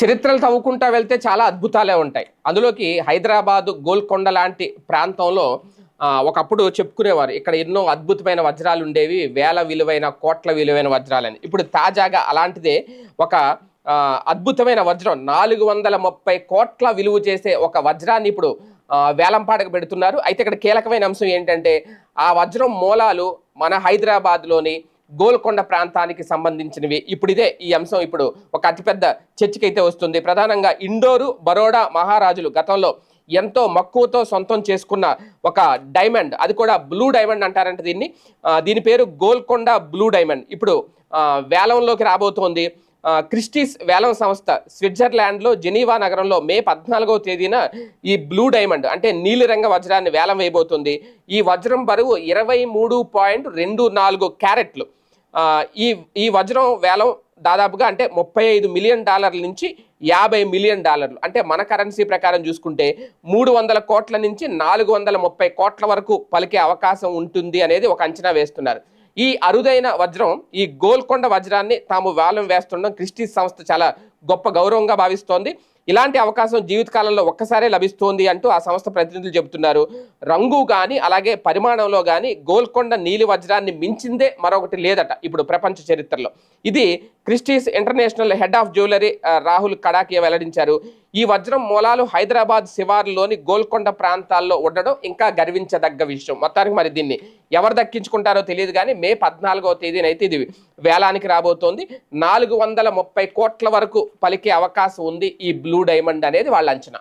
చరిత్రలు తవ్వుకుంటా వెళ్తే చాలా అద్భుతాలే ఉంటాయి. అందులోకి హైదరాబాద్ గోల్కొండ లాంటి ప్రాంతంలో ఒకప్పుడు చెప్పుకునేవారు ఇక్కడ ఎన్నో అద్భుతమైన వజ్రాలు ఉండేవి వేల విలువైన కోట్ల విలువైన వజ్రాలని. ఇప్పుడు తాజాగా అలాంటిదే ఒక అద్భుతమైన వజ్రం నాలుగు వందల ముప్పై కోట్ల విలువ చేసే ఒక వజ్రాన్ని ఇప్పుడు వేలంపాటకు పెడుతున్నారు. అయితే ఇక్కడ కీలకమైన అంశం ఏంటంటే ఆ వజ్రం మూలాలు మన హైదరాబాద్లోని గోల్కొండ ప్రాంతానికి సంబంధించినవి. ఇప్పుడు ఇదే ఈ అంశం. ఇప్పుడు ఒక అతిపెద్ద చర్చకైతే వస్తుంది. ప్రధానంగా ఇండోరు బరోడా మహారాజులు గతంలో ఎంతో మక్కువతో సొంతం చేసుకున్న ఒక డైమండ్. అది కూడా బ్లూ డైమండ్ అంటారంట దీన్ని. దీని పేరు గోల్కొండ బ్లూ డైమండ్. ఇప్పుడు వేలంలోకి రాబోతోంది. క్రిస్టీస్ వేలం సంస్థ స్విట్జర్లాండ్లో జెనీవా నగరంలో మే పద్నాలుగవ తేదీన ఈ బ్లూ డైమండ్ అంటే నీలిరంగ వజ్రాన్ని వేలం వేయబోతుంది. ఈ వజ్రం బరువు ఇరవై మూడు పాయింట్ రెండు నాలుగు క్యారెట్లు. ఈ ఈ వజ్రం వేలం దాదాపుగా అంటే ముప్పై ఐదు మిలియన్ డాలర్ల నుంచి యాభై మిలియన్ డాలర్లు. అంటే మన కరెన్సీ ప్రకారం చూసుకుంటే మూడు వందల కోట్ల నుంచి నాలుగు వందల ముప్పై కోట్ల వరకు పలికే అవకాశం ఉంటుంది అనేది ఒక అంచనా వేస్తున్నారు. ఈ అరుదైన వజ్రం ఈ గోల్కొండ వజ్రాన్ని తాము వేలం వేస్తుండడం క్రిస్టీస్ సంస్థ చాలా గొప్ప గౌరవంగా భావిస్తోంది. ఇలాంటి అవకాశం జీవితకాలంలో ఒక్కసారే లభిస్తోంది అంటూ ఆ సంస్థ ప్రతినిధులు చెబుతున్నారు. రంగు కానీ అలాగే పరిమాణంలో కానీ గోల్కొండ నీలి వజ్రాన్ని మించిందే మరొకటి లేదట ఇప్పుడు ప్రపంచ చరిత్రలో. ఇది Christie's international head of jewellery Rahul Kadakia వెల్లడించారు. ఈ వజ్రం మూలాలు హైదరాబాద్ శివార్లోని గోల్కొండ ప్రాంతాల్లో ఉండడం ఇంకా గర్వించదగ్గ విషయం. మొత్తానికి మరి దీన్ని ఎవరు దక్కించుకుంటారో తెలియదు కానీ మే పద్నాలుగో తేదీనైతే ఇది వేలానికి రాబోతోంది. నాలుగు వందల ముప్పై కోట్ల వరకు పలికే అవకాశం ఉంది ఈ బ్లూ డైమండ్ అనేది వాళ్ళ అంచనా.